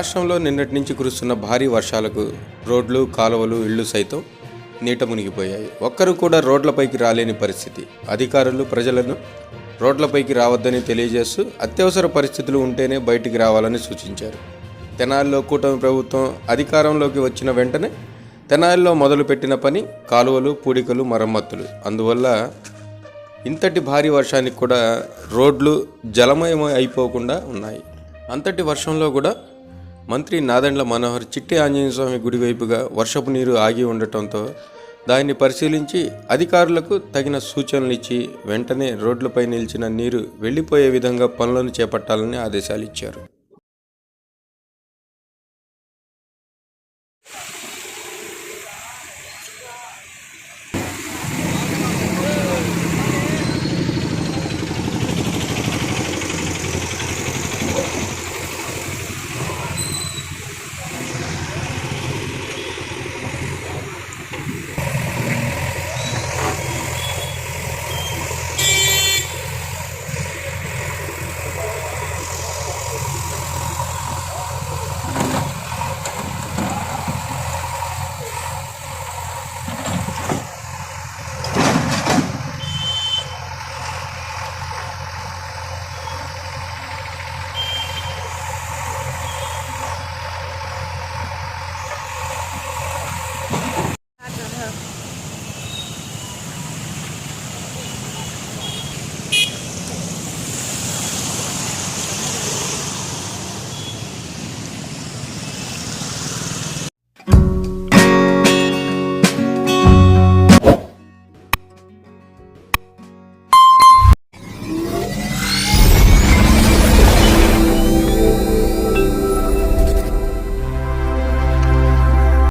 రాష్ట్రంలో నిన్నటి నుంచి కురుస్తున్న భారీ వర్షాలకు రోడ్లు కాలువలు ఇళ్ళు సైతం నీట మునిగిపోయాయి. ఒక్కరు కూడా రోడ్లపైకి రాలేని పరిస్థితి. అధికారులు ప్రజలను రోడ్లపైకి రావద్దని తెలియజేస్తూ అత్యవసర పరిస్థితులు ఉంటేనే బయటికి రావాలని సూచించారు. తెనాలిలో కూటమి ప్రభుత్వం అధికారంలోకి వచ్చిన వెంటనే తెనాలిలో మొదలుపెట్టిన పని కాలువలు పూడికలు మరమ్మతులు. అందువల్ల ఇంతటి భారీ వర్షానికి కూడా రోడ్లు జలమయం అయిపోకుండా ఉన్నాయి. అంతటి వర్షంలో కూడా మంత్రి నాదెండ్ల మనోహర్ చిట్టి ఆంజనేయస్వామి గుడి వైపుగా వర్షపు నీరు ఆగి ఉండటంతో దాన్ని పరిశీలించి అధికారులకు తగిన సూచనలు ఇచ్చి వెంటనే రోడ్లపై నిలిచిన నీరు వెళ్ళిపోయే విధంగా పనులను చేపట్టాలని ఆదేశాలు ఇచ్చారు.